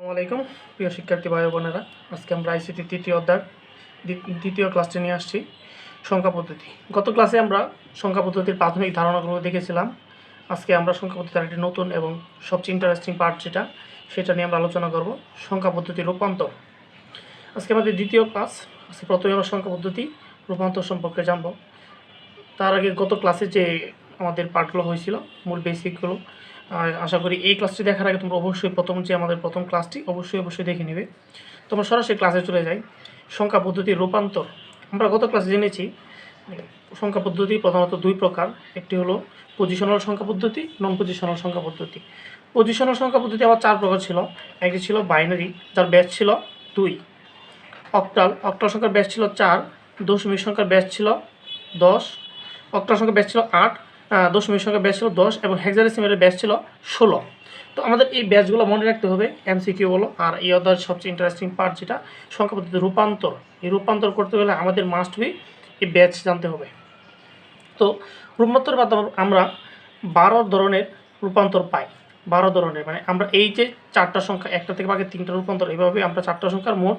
আসসালামু আলাইকুম। প্রিয় শিক্ষার্থী ভাই বোনেরা, আজকে আমরা আইসিটি তৃতীয় অধ্যায় দ্বি- দ্বিতীয় ক্লাসটি নিয়ে আসছি, সংখ্যা পদ্ধতি। গত ক্লাসে আমরা সংখ্যা পদ্ধতির প্রাথমিক ধারণাগুলো দেখেছিলাম। আজকে আমরা সংখ্যা পদ্ধতির একটি নতুন এবং সবচেয়ে ইন্টারেস্টিং পার্ট যেটা, সেটা নিয়ে আমরা আলোচনা করব, সংখ্যা পদ্ধতির রূপান্তর। আজকে আমাদের দ্বিতীয় ক্লাস আজকে প্রথমে আমরা সংখ্যা পদ্ধতি রূপান্তর সম্পর্কে জানব। তার আগে গত ক্লাসে যে আমাদের পার্টগুলো হয়েছিল, মূল বেসিকগুলো আর আশা করি এই ক্লাসটি দেখার আগে তোমরা অবশ্যই প্রথম যে আমাদের প্রথম ক্লাসটি অবশ্যই অবশ্যই দেখে নেবে। তোমরা সরাসরি ক্লাসে চলে যাই। সংখ্যা পদ্ধতির রূপান্তর। আমরা গত ক্লাসে জেনেছি, সংখ্যা পদ্ধতি প্রধানত দুই প্রকার। একটি হলো পজিশনাল সংখ্যা পদ্ধতি নন পজিশনাল সংখ্যা পদ্ধতি। পজিশনাল সংখ্যা পদ্ধতি আবার চার প্রকার ছিল। একটি ছিল বাইনারি যার ব্যাচ ছিল দুই। অক্টাল অক্টাল সংখ্যার ব্যাচ ছিল চার। দশমিক সংখ্যার ব্যাচ ছিল দশ। অক্টাল সংখ্যার ব্যাচ ছিল আট। দশমিক সংখ্যা ব্যাচ ছিল দশ এবং হেক্সাডেসিমেলের ব্যাচ ছিল ষোলো। তো আমাদের এই ব্যাচগুলো মনে রাখতে হবে এম এমসিকিউ বলো, আর এই অধ্যায়ের সবচেয়ে ইন্টারেস্টিং পার্ট যেটা, সংখ্যা পদ্ধতি, রূপান্তর। এই রূপান্তর করতে গেলে আমাদের মাস্ট বি এই ব্যাচ জানতে হবে। তো রূপান্তর মাধ্যমে আমরা বারো ধরনের রূপান্তর পাই। বারো ধরনের মানে আমরা এই যে চারটা সংখ্যা, একটা থেকে বাকি তিনটা রূপান্তর, এইভাবে আমরা চারটা সংখ্যার মোট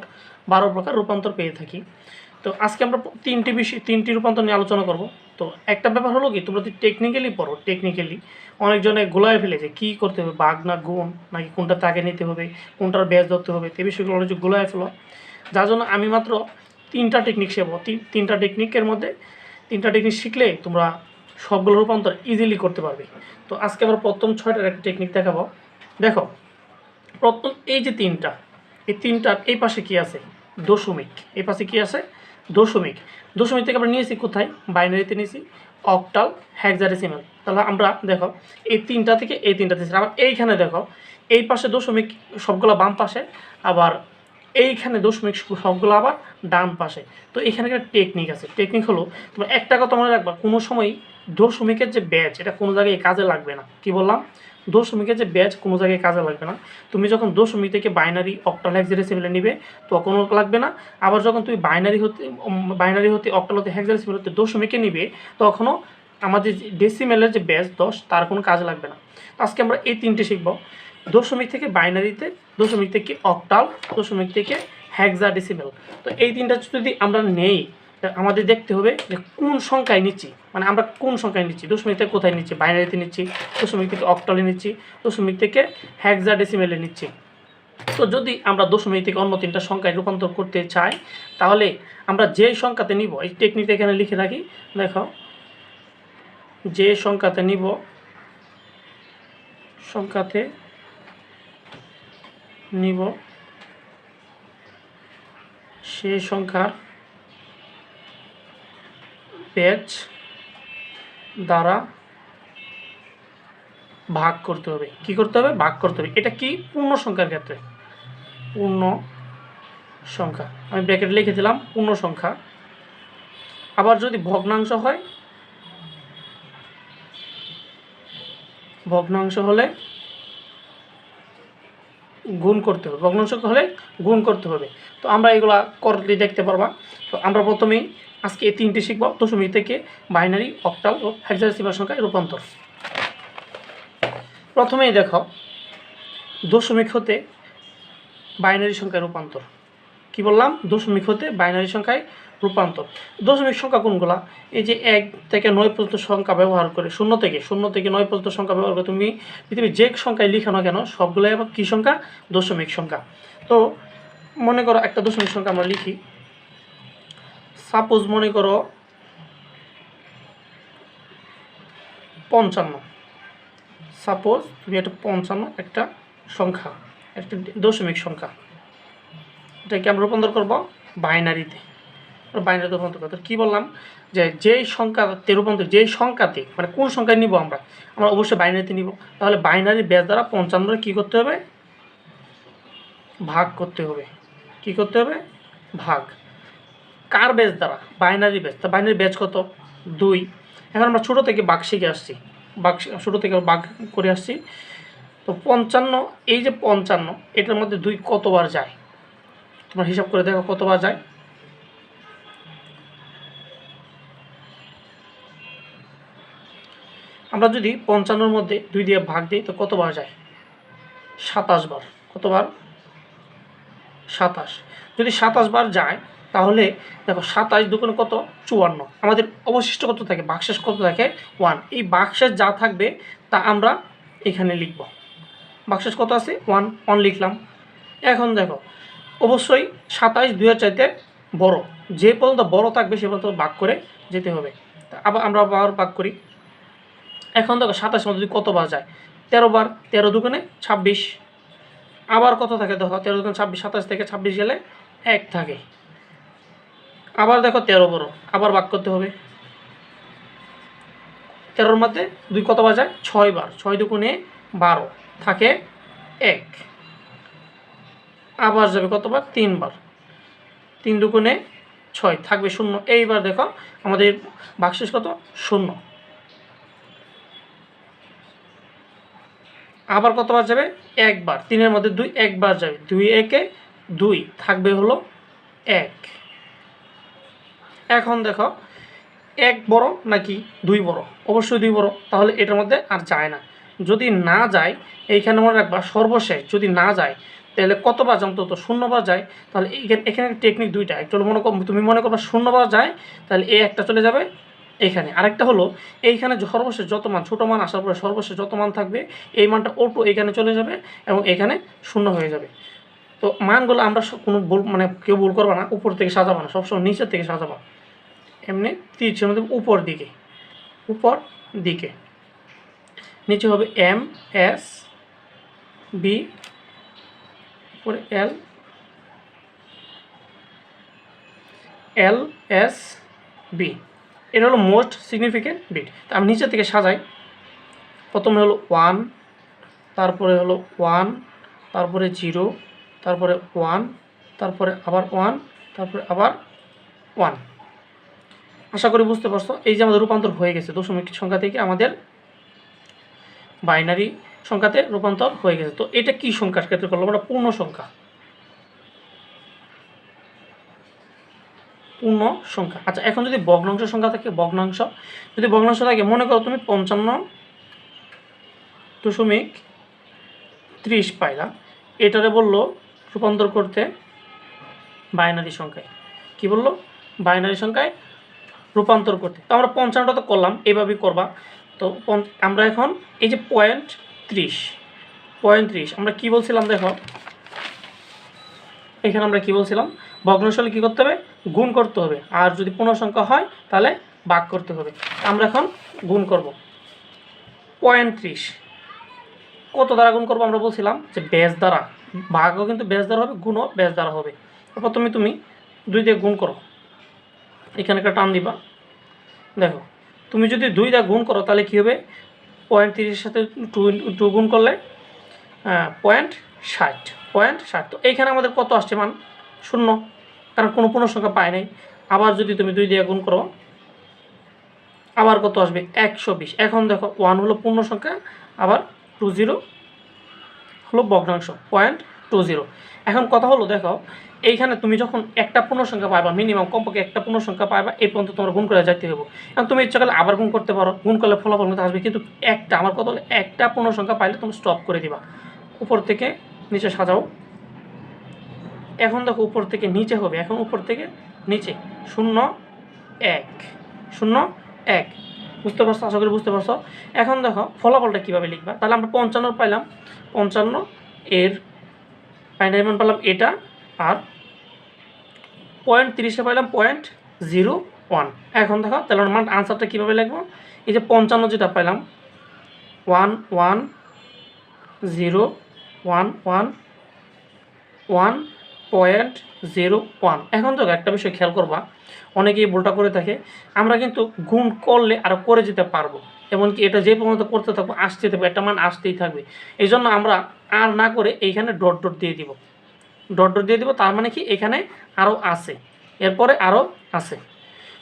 বারো প্রকার রূপান্তর পেয়ে থাকি। তো আজকে আমরা তিনটি বিষয়, তিনটি রূপান্তর নিয়ে আলোচনা করব। তো একটা ব্যাপার হলো কি, তোমরা যদি টেকনিক্যালি পড়ো টেকনিক্যালি অনেকজনে গোলায় ফেলে যে কী করতে হবে? বাঘ না গুণ নাকি কোনটা তাকে নিতে হবে? কোনটার ব্যাস ধরতে হবে? এই বিষয়গুলো অনেক গোলায় ফেলো। যার জন্য আমি মাত্র তিনটা টেকনিক শেখবো। তিন- তিনটা টেকনিকের মধ্যে তিনটা টেকনিক শিখলে তোমরা সবগুলো রূপান্তর ইজিলি করতে পারবে। তো আজকে আমরা প্রথম ছয়টার একটা টেকনিক দেখাবো। দেখো, প্রথম এই যে তিনটা, এই তিনটার এই পাশে কি আছে? দশমিক। এই পাশে কি আছে? দশমিক। দশমিক থেকে আমরা নিয়েছি কোথায়? বাইনারিতে নিয়েছি। অক্টাল হ্যাক্সাডেসিমাল তাহলে আমরা দেখো, এই তিনটা থেকে এই তিনটা দিয়েছি। আবার এইখানে দেখো, এই পাশে দশমিক সবগুলো বাম পাশে, আবার এইখানে দশমিক সবগুলো আবার ডান পাশে। তো এখানে একটা টেকনিক আছে। টেকনিক হলো, তোমরা একটা কথা মনে রাখবা, কোনো সময় দশমিকের যে ব্যাচ, এটা কোনো জায়গায় কাজে লাগবে না। কি বললাম? দশমিকের যে ব্যাচ কোনো জায়গায় কাজে লাগবে না। তুমি যখন দশমিক থেকে বাইনারি অক্টাল হেক্সাডেসিমেলে নিবে, তখনও লাগবে না। আবার যখন তুমি বাইনারি হতে বাইনারি হতে অক্টাল হতে হেক্সাডেসিমেল হতে দশমিকে নিবে, তখনও আমাদের ডেসিমেলের যে ব্যাচ দশ, তার কোনো কাজ লাগবে না। আজকে আমরা এই তিনটে শিখব। দশমিক থেকে বাইনারিতে দশমিক থেকে অক্টাল দশমিক থেকে হেক্সাডেসিমেল তো এই তিনটা যদি আমরা নেই আমাদের দেখতে হবে যে কোন সংখ্যায় নিচ্ছি। মানে আমরা কোন সংখ্যায় নিচ্ছি? দশমিক থেকে কোথায় নিচ্ছি? বাইনারিতে নিচ্ছি, দশমিক থেকে অক্টালে নিচ্ছি, দশমিক থেকে হেক্সাডেসিমেলে নিচ্ছি। তো যদি আমরা দশমিক থেকে অন্য তিনটা সংখ্যায় রূপান্তর করতে চাই, তাহলে আমরা যে সংখ্যাতে নিব, এই টেকনিকটা এখানে লিখে রাখি, দেখো, যে সংখ্যাতে নিব সংখ্যাতে নিব, সে সংখ্যার পেজ দ্বারা ভাগ করতে হবে। কি করতে হবে? ভাগ করতে হবে। এটা কি? পূর্ণ সংখ্যার ক্ষেত্রে। পূর্ণ সংখ্যা। আমি ব্র্যাকেট লিখে দিলাম, পূর্ণ সংখ্যা। আবার যদি ভগ্নাংশ হয়, ভগ্নাংশ হলে গুণ করতে হবে। ভগ্নাংশ হলে গুণ করতে হবে। তো আমরা এগুলা করলে দেখতে পারবা। তো আমরা প্রথমেই আজকে এই তিনটি শিখব। দশমিক থেকে বাইনারি, অক্টাল ও হেক্সাডেসিমাল সংখ্যায় রূপান্তর। প্রথমেই দেখো, দশমিক হতে বাইনারি সংখ্যায় রূপান্তর। কি বললাম? দশমিক হতে বাইনারি সংখ্যায় রূপান্তর। দশমিক সংখ্যা কোনগুলা? এই যে এক থেকে নয় পর্যন্ত সংখ্যা ব্যবহার করে শূন্য থেকে শূন্য থেকে নয় পর্যন্ত সংখ্যা ব্যবহার করে তুমি পৃথিবীর যে সংখ্যায় লিখো না কেন, সবগুলোই আবার কী সংখ্যা? দশমিক সংখ্যা। তো মনে করো একটা দশমিক সংখ্যা আমরা লিখি। সাপোজ মনে করো পঞ্চান্ন। সাপোজ তুমি একটা পঞ্চান্ন একটা সংখ্যা, একটা দশমিক সংখ্যা। এটাকে আমরা রূপান্তর করব বাইনারিতে। বাইনারিতে রূপান্তর করতে কী বললাম? যে যেই সংখ্যাতে রূপান্তর, যেই সংখ্যাতে মানে কোন সংখ্যায় নিব আমরা? আমরা অবশ্যই বাইনারিতে নিব। তাহলে বাইনারি ব্যাস দ্বারা পঞ্চান্নরে কী করতে হবে? ভাগ করতে হবে। কি করতে হবে? ভাগ। কার বেজ দ্বারা? বাইনারি বেজ তা বাইনারি বেজ কত? দুই। এখন আমরা ছোটো থেকে বাঘ শিখে আসছি। বাঘ ছোটো থেকে বাঘ করে আসছি। তো পঞ্চান্ন, এই যে পঞ্চান্ন, এটার মধ্যে দুই কতবার যায়? তোমরা হিসাব করে দেখো কতবার যায়। আমরা যদি পঞ্চান্নর মধ্যে দুই দিয়ে ভাগ দিই, তো কতবার যায়? সাতাশ বার। কতবার? সাতাশ। যদি সাতাশ বার যায়, তাহলে দেখো সাতাশ দুগুণে কত? চুয়ান্ন। আমাদের অবশিষ্ট কত থাকে? বাক্সেস কত থাকে? ওয়ান। এই বাক্সেস যা থাকবে, তা আমরা এখানে লিখব। বাক্সেস কত আছে? ওয়ান। ওয়ান লিখলাম। এখন দেখো অবশ্যই সাতাইশ দুইয়ের চাইতে বড়। যে পর্যন্ত বড় থাকবে সে পর্যন্ত ভাগ করে যেতে হবে। আবার আমরা আবার ভাগ করি। এখন দেখো সাতাশ মধ্যে যদি কতবার যায়? তেরো বার, তেরো দুগুণে ছাব্বিশ। আবার কত থাকে? দেখো তেরো দুগুণে ছাব্বিশ, সাতাশ থেকে ছাব্বিশ গেলে এক থাকে। আবার দেখো তেরো বড়, আবার ভাগ করতে হবে। তেরোর মধ্যে দুই কতবার যায়? ছয় বার, ছয় দুগুণে বারো, থাকে এক। আবার যাবে কতবার? তিনবার। তিন দুগুণে ছয়, থাকবে শূন্য। এইবার দেখো, আমাদের বাক্সেস কত? শূন্য। আবার কতবার যাবে? একবার। তিনের মধ্যে দুই, একবার যাবে। দুই একে দুই, থাকবে হলো এক। এখন দেখো, এক বড় নাকি দুই বড়? অবশ্যই দুই বড়। তাহলে এটার মধ্যে আর যায় না। যদি না যায়, এইখানে মনে রাখবা সর্বশেষ যদি না যায়, তাহলে কতবার অন্তত শূন্যবার যায়, তাহলে এইখানে, এখানে টেকনিক দুইটা। একটা মনে কর, তুমি মনে করবা শূন্যবার যায়, তাহলে এ একটা চলে যাবে এইখানে আরেকটা হলো, এইখানে সর্বশেষ যত মান, ছোটো মান আসার পরে সর্বশেষ যত মান থাকবে, এই মানটা অল্প এখানে চলে যাবে এবং এখানে শূন্য হয়ে যাবে। তো মানগুলো আমরা কোনো ভুল মানে কেউ ভুল করবে না, উপর থেকে সাজাবো না, সবসময় নিচের থেকে সাজাবো। এমনি তীর উপর দিকে। উপর দিকে। নিচে হবে এম এস বি উপরে এল এল এস বি এটা হলো মোস্ট সিগনিফিকেন্ট বিট তা আমি নিচে থেকে সাজাই। প্রথমে হলো ওয়ান তারপরে হলো ওয়ান তারপরে জিরো তারপরে ওয়ান তারপরে আবার ওয়ান তারপরে আবার ওয়ান আশা করি বুঝতে পারছ। এই যে আমাদের রূপান্তর হয়ে গেছে দশমিক সংখ্যা থেকে আমাদের বাইনারি সংখ্যাতে রূপান্তর হয়ে গেছে। তো এটা কি সংখ্যার ক্ষেত্রে করলাম? আমরা পূর্ণ সংখ্যা। পূর্ণ সংখ্যা। আচ্ছা এখন যদি ভগ্নাংশ সংখ্যা থাকে, ভগ্নাংশ। যদি ভগ্নাংশ থাকে, মনে করো তুমি পঞ্চান্ন দশমিক ত্রিশ পাইলা। এটারে বলল রূপান্তর করতে বাইনারি সংখ্যায়। কি বলল? বাইনারি সংখ্যায় রূপান্তর করতে। তো আমরা পঞ্চান্নটা তো করলাম এইভাবেই করবা। তো আমরা এখন এই যে পয়েন্ট ত্রিশ পয়েন্ট ত্রিশ, আমরা কি বলছিলাম দেখো? এখানে আমরা কি বলছিলাম? ভগ্নাংশ হলে কী করতে হবে? গুণ করতে হবে। আর যদি পূর্ণ সংখ্যা হয়, তাহলে ভাগ করতে হবে। আমরা এখন গুণ করব। পয়েন্ট ত্রিশ। কত দ্বারা গুণ করব আমরা বলছিলাম? যে ব্যাস দ্বারা। ভাগও কিন্তু ব্যাস দ্বারা হবে, গুণও ব্যাস দ্বারা হবে। প্রথমে তুমি দুই দিয়ে গুণ করো। এখানে একটা টান দিবা। দেখো তুমি যদি দুই দিয়ে গুণ করো, তাহলে কী হবে? পয়েন্ট তিরিশের সাথে টু টু গুণ করলে পয়েন্ট ষাট পয়েন্ট ষাট। তো এইখানে আমাদের কত আসছে মান? শূন্য। কারণ কোনো পূর্ণ সংখ্যা পায় নাই। আবার যদি তুমি দুই দিয়ে গুণ করো, আবার কত আসবে? একশো বিশ। এখন দেখো ওয়ান হলো পূর্ণ সংখ্যা আবার টু জিরো হলো ভগ্নাংশ। Point two zero. এখন কথা হলো, দেখো, এইখানে তুমি যখন একটা পূর্ণ সংখ্যা পাইবা মিনিমাম কমপক্ষে একটা পূর্ণ সংখ্যা পাইবা, এই পর্যন্ত তোমার গুণ করে যাইতে হবে এখন তুমি ইচ্ছা করলে আবার গুণ করতে পারো, গুণ করলে ফলাফল মতো আসবে, কিন্তু একটা, আমার কথা হলো একটা পূর্ণ সংখ্যা পাইলে তুমি স্টপ করে দিবা। উপর থেকে নিচে সাজাও। এখন দেখো, উপর থেকে নিচে হবে, এখন উপর থেকে নিচে। শূন্য, এক। শূন্য, এক। বুঝতে পারছ? আশা করি বুঝতে পারছ? এখন দেখো, ফলাফলটা কীভাবে লিখবা? তাহলে আমরা পঞ্চান্ন পাইলাম। পঞ্চান্ন এর ফাইনাল মান পেলাম এটা আর পয়েন্ট তিরিশে পাইলাম পয়েন্ট জিরো ওয়ান এখন দেখো, তাহলে আমার আনসারটা কীভাবে লিখব? এই যে পঞ্চান্ন যেটা পাইলাম one one zero one one one point zero one এখন তো একটা বিষয় খেয়াল করবা, অনেকেই ভুলটা করে থাকে। আমরা কিন্তু গুণ করলে আরও করে যেতে পারব। এমনকি এটা যে পর্যন্ত করতে থাকব, আসতে থাকবে, একটা মান আসতেই থাকবে। এই জন্য আমরা আর না করে এইখানে ডট ডট দিয়ে দিব। ডট ডট দিয়ে দিব, তার মানে কি এখানে আরও আছে। এরপরে আরও আছে।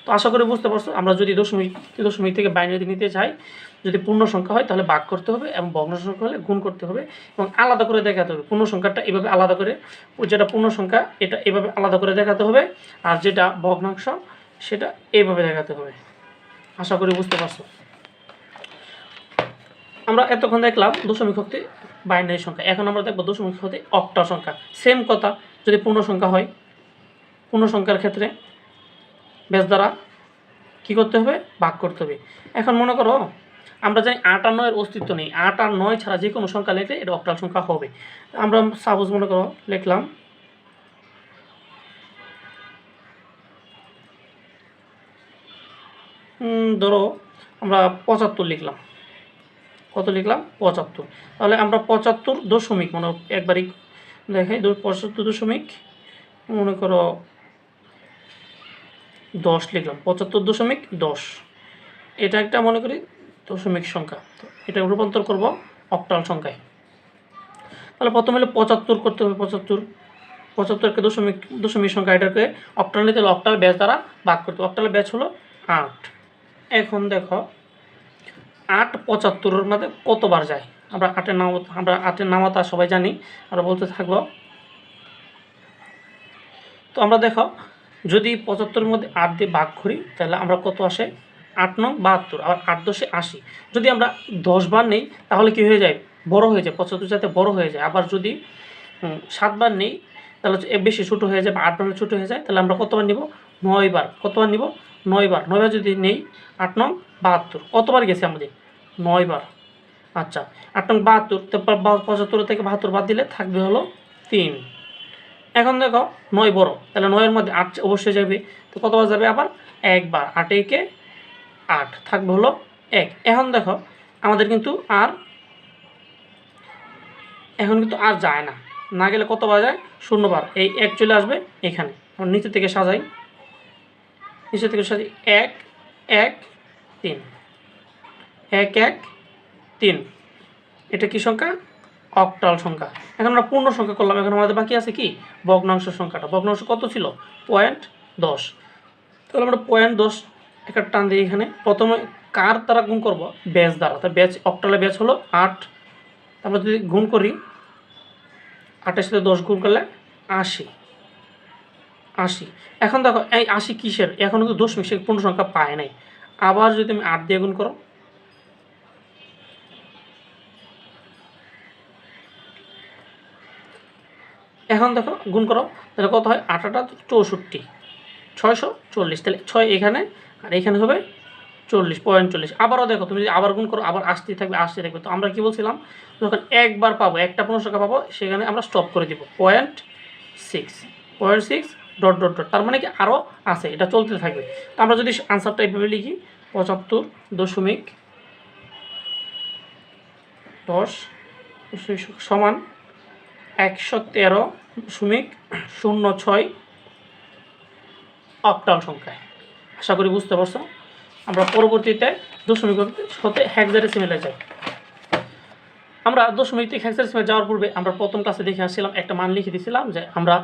তো আশা করি বুঝতে পারছ, আমরা যদি দশমিক দশমিক থেকে বাইনারি নিতে চাই, যদি পূর্ণ সংখ্যা হয়, তাহলে ভাগ করতে হবে এবং ভগ্ন সংখ্যা হলে গুণ করতে হবে এবং আলাদা করে দেখাতে হবে। পূর্ণ সংখ্যাটা এভাবে আলাদা করে যেটা পূর্ণ সংখ্যা, এটা এভাবে আলাদা করে দেখাতে হবে আর যেটা ভগ্নাংশ, সেটা এইভাবে দেখাতে হবে। আশা করি বুঝতে পারছ। আমরা এতক্ষণ দেখলাম দশমিক শক্তি বাইনারি সংখ্যা। এখন আমরা দেখব দশমিক হতে অক্টাল সংখ্যা। সেম কথা, যদি পূর্ণ সংখ্যা হয়, পূর্ণ সংখ্যার ক্ষেত্রে বেশ দ্বারা কী করতে হবে? ভাগ করতে হবে। এখন মনে করো, আমরা জানি আট আর নয়ের অস্তিত্ব নেই। আট আর নয় ছাড়া যে কোনো সংখ্যা লিখলে এটা অক্টাল সংখ্যা হবে। আমরা সাপোজ মনে করো, লিখলাম ধরো আমরা পঁচাত্তর লিখলাম। কত লিখলাম? পঁচাত্তর। তাহলে আমরা পঁচাত্তর দশমিক মানে একবারই দেখাই পঁচাত্তর দশমিক, মনে করো দশ লিখলাম, পঁচাত্তর দশমিক দশ। এটা একটা, মনে করি, দশমিক সংখ্যা। এটা রূপান্তর করব অক্টাল সংখ্যায়। তাহলে প্রথমে হলো পঁচাত্তর করতে হবে, পঁচাত্তর। পঁচাত্তরকে দশমিক দশমিক সংখ্যা, এটাকে অক্টাল নিতে হলে অক্টাল ব্যাচ দ্বারা ভাগ করতে হবে। অক্টালের ব্যাচ হলো আট। এখন দেখো আট পঁচাত্তরের মধ্যে কতবার যায়? আমরা আটের নাম, আমরা আটের নামাতা সবাই জানি, আমরা বলতে থাকব। তো আমরা দেখো, যদি পঁচাত্তরের মধ্যে আট দিয়ে ভাগ করি, তাহলে আমরা কত আসে? আট নং বাহাত্তর, আবার আট দশে আশি। যদি আমরা দশ বার নেই, তাহলে কি হয়ে যায়? বড় হয়ে যায়, পঁচাত্তর যাতে বড় হয়ে যায়। আবার যদি সাতবার নেই, তাহলে বেশি ছোটো হয়ে যায় বা আট বার ছোটো হয়ে যায়, তাহলে আমরা কতবার নিব? নয় বার কতবার নিব? নয় বার নয় বার যদি নেই, আট নং বাহাত্তর। কতবার গেছে আমাদের? নয় বার আচ্ছা আট নং বাহাত্তর পঁচাত্তর থেকে বাহাত্তর বাদ দিলে থাকবে হলো তিন। এখন দেখো, নয় বড়, তাহলে নয়ের মধ্যে আট অবশ্যই যাবে। তো কতবার যাবে আবার? একবার, আট একে আট, থাকবে হলো এক। এখন দেখো, আমাদের কিন্তু আর এখন কিন্তু আর যায় না। না গেলে কতবার যায়? শূন্যবার এই এক চলে আসবে এখানে। নিচে থেকে সাজাই। নিচে থেকে সাজাই। এক এক, তিন। এক এক, তিন। এটা কি সংখ্যা? অক্টাল সংখ্যা। এখন আমরা পূর্ণ সংখ্যা করলাম। এখন আমাদের বাকি আছে কি? ভগ্নাংশ সংখ্যাটা। ভগ্নাংশ কত ছিল? পয়েন্ট দশ। তাহলে আমরা পয়েন্ট দশ একটা টান দিই এখানে প্রথমে কার দ্বারা গুণ করব? ব্যাচ দ্বারা। তার ব্যাচ, অক্টালে ব্যাচ হলো আট। তারপর যদি গুণ করি, আটের সাথে দশ গুণ করলে আশি। আশি। এখন দেখো, এই আশি কিসের? এখন কিন্তু দশমিক সে পূর্ণ সংখ্যা পায় নাই। আবার যদি তুমি আট দিয়ে গুণ করো এখন দেখো, গুণ করো, তাহলে কত হয়? আটাটা চৌষট্টি। ছয়শো চল্লিশ। তাহলে ছয় এখানে, আর এখানে হবে চল্লিশ, পয়েন্ট চল্লিশ। আবারও দেখো, তুমি যদি আবার গুণ করো, আবার আসতেই থাকবে আসতে থাকবে। তো আমরা কী বলছিলাম? যখন একবার পাবো, একটা পনেরো টাকা পাবো, সেখানে আমরা স্টপ করে দিব। Point six. Point six, dot dot dot. তার মানে কি আরও আছে, এটা চলতে থাকবে। তো আমরা যদি আনসারটা এইভাবে লিখি, পঁচাত্তর দশমিক দশ, সমান একশো তেরো দশমিক শূন্য ছয় অক্টাল সংখ্যায় আশা করি বুঝতে পারছ? আমরা পরবর্তীতে দশমিক হতে হ্যাক্সাডেসিমেলে যাই। আমরা দশমিক থেকে হ্যাক্সাডেসিমেল যাওয়ার পূর্বে আমরা প্রথম ক্লাসে দেখে আসছিলাম, একটা মান লিখে দিয়েছিলাম যে আমরা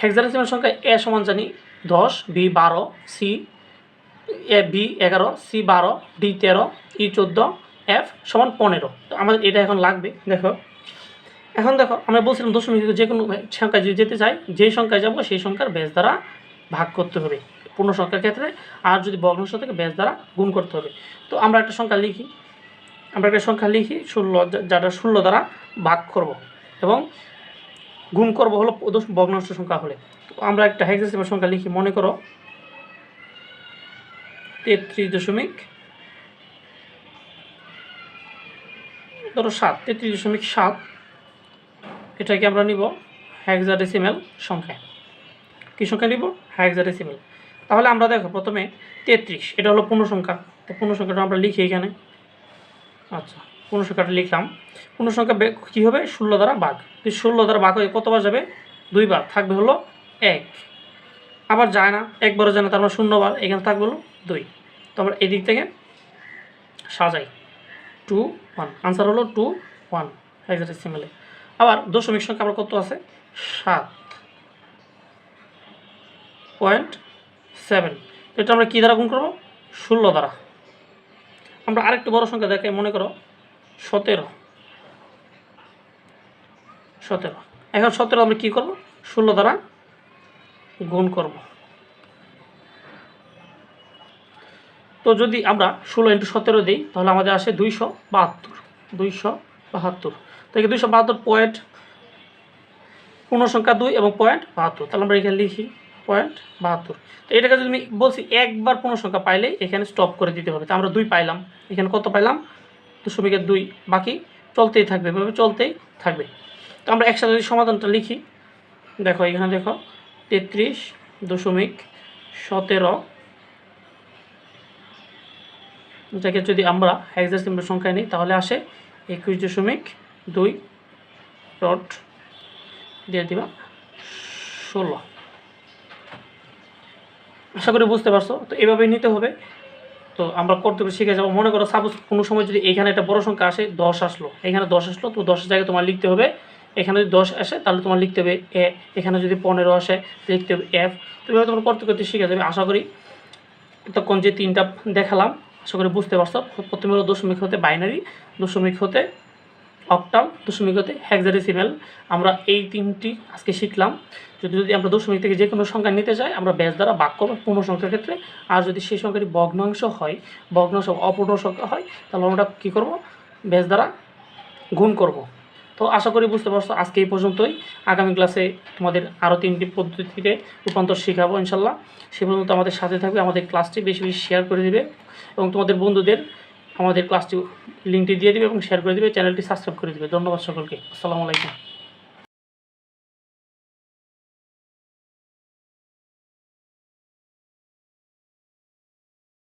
হ্যাক্সাডেসিমেল সংখ্যা এ সমান জানি দশ, বি বারো, সি এ বি এগারো, সি বারো, ডি তেরো, ই চোদ্দ, এফ সমান পনেরো। তো আমাদের এটা এখন লাগবে, দেখো। এখন দেখো, আমরা বলছিলাম দশমিক যে কোনো সংখ্যায় যদি যেতে চাই, যেই সংখ্যায় যাব সেই সংখ্যার ব্যাস দ্বারা ভাগ করতে হবে, পূর্ণ সংখ্যার ক্ষেত্রে। আর যদি ভগ্নাংশ থেকে, ব্যাস দ্বারা গুণ করতে হবে। তো আমরা একটা সংখ্যা লিখি, আমরা একটা সংখ্যা লিখি, ষোলো যাটা ষোলো দ্বারা ভাগ করব এবং গুণ করব হলো ভগ্নাংশ সংখ্যা হলে। তো আমরা একটা হেক্সাডেসিমাল সংখ্যা লিখি, মনে করো, তেত্রিশ দশমিক, ধরো সাত, তেত্রিশ দশমিক সাত। এটাকে আমরা নিব? হ্যাক্সাডেসিমেল সংখ্যায় কী সংখ্যা নিব? হ্যাক্সাডেসিমেল তাহলে আমরা দেখো প্রথমে তেত্রিশ, এটা হলো পূর্ণ সংখ্যা। তো পূর্ণ সংখ্যাটা আমরা লিখি এখানে। আচ্ছা পূর্ণ সংখ্যাটা লিখলাম। পূর্ণ সংখ্যা কী হবে? ষোলো দ্বারা ভাগ। যদি ষোলো দ্বারা ভাগ হয়ে কতবার যাবে? দুইবার। থাকবে হলো এক। আবার যায় না, একবারও যায় না, তার মানে শূন্যবার। এখানে থাকবে হলো দুই। তো আমরা এদিক থেকে সাজাই। টু ওয়ান আনসার হলো টু ওয়ান হ্যাক্সাডেসিমেলে আবার দশমিক সংখ্যা আবার কত আছে? সাত পয়েন্ট সেভেন। এটা আমরা কী দ্বারা গুণ করব? ষোলো দ্বারা। আমরা আরেকটু বড় সংখ্যা দেখে মনে করো, সতেরো। সতেরো। এখন সতেরো আমরা কী করব? ষোলো দ্বারা গুণ করব। তো যদি আমরা ষোলো ইন্টু সতেরো দিই, তাহলে আমাদের আসে দুইশো বাহাত্তর। দুইশো বাহাত্তর। থেকে দুইশো বাহাত্তর পয়েন্ট পূর্ণ সংখ্যা দুই এবং পয়েন্ট বাহাত্তর। তাহলে আমরা এখানে লিখি পয়েন্ট বাহাত্তর। তো এটাকে যদি আমি বলছি একবার পূর্ণ সংখ্যা পাইলে এখানে স্টপ করে দিতে হবে। তো আমরা দুই পাইলাম। এখানে কত পাইলাম? দশমিকের দুই। বাকি চলতেই থাকবে। এভাবে চলতেই থাকবে। তো আমরা একসাথে যদি সমাধানটা লিখি, দেখো এখানে দেখো তেত্রিশ দশমিক সতেরো। এটাকে যদি আমরা হেক্সাডেসিমাল সংখ্যায় নিই, তাহলে আসে একুশ দশমিক দুই ডট দিয়ে দিবা ষোলো। আশা করি বুঝতে পারছ? তো এভাবেই নিতে হবে। তো আমরা করতে করে শিখে যাব। মনে করো সাপোজ কোনো সময় যদি এখানে একটা বড় সংখ্যা আসে, দশ আসলো। এখানে দশ আসলো, তো দশের জায়গায় তোমার লিখতে হবে। এখানে যদি দশ আসে, তাহলে তোমার লিখতে হবে এ। এখানে যদি পনেরো আসে, লিখতে হবে এফ। তো এভাবে তোমার করতে করতে শিখে যাবে। আশা করি তখন যে তিনটা দেখালাম, আশা করি বুঝতে পারছ। প্রথমে হলো দশমিক হতে বাইনারি দশমিক হতে অক্টাল দশমিক হতে হেক্সাডেসিমেল আমরা এই তিনটি আজকে শিখলাম। যদি যদি আমরা দশমিক থেকে যে কোনো সংখ্যা নিতে চাই, আমরা ব্যাস দ্বারা বাক করব পূর্ণ সংখ্যার ক্ষেত্রে। আর যদি সেই সংখ্যাটি ভগ্নাংশ হয়, ভগ্নাংশ অপূর্ণ সংখ্যা হয়, তাহলে আমরা কী করব? ব্যাস দ্বারা গুণ করব। তো আশা করি বুঝতে পারছ, আজকে এই পর্যন্তই। আগামী ক্লাসে তোমাদের আরও তিনটি পদ্ধতিতে রূপান্তর শেখাবো ইনশাল্লাহ। সে পর্যন্ত আমাদের সাথে থাকবে, আমাদের ক্লাসটি বেশি বেশি শেয়ার করে দেবে। এবং তোমাদের বন্ধুদের আমাদের ক্লাসটি লিঙ্কটি দিয়ে দেবে এবং শেয়ার করে দেবে চ্যানেলটি সাবস্ক্রাইব করে দেবে। ধন্যবাদ সকলকে। আসসালামু আলাইকুম।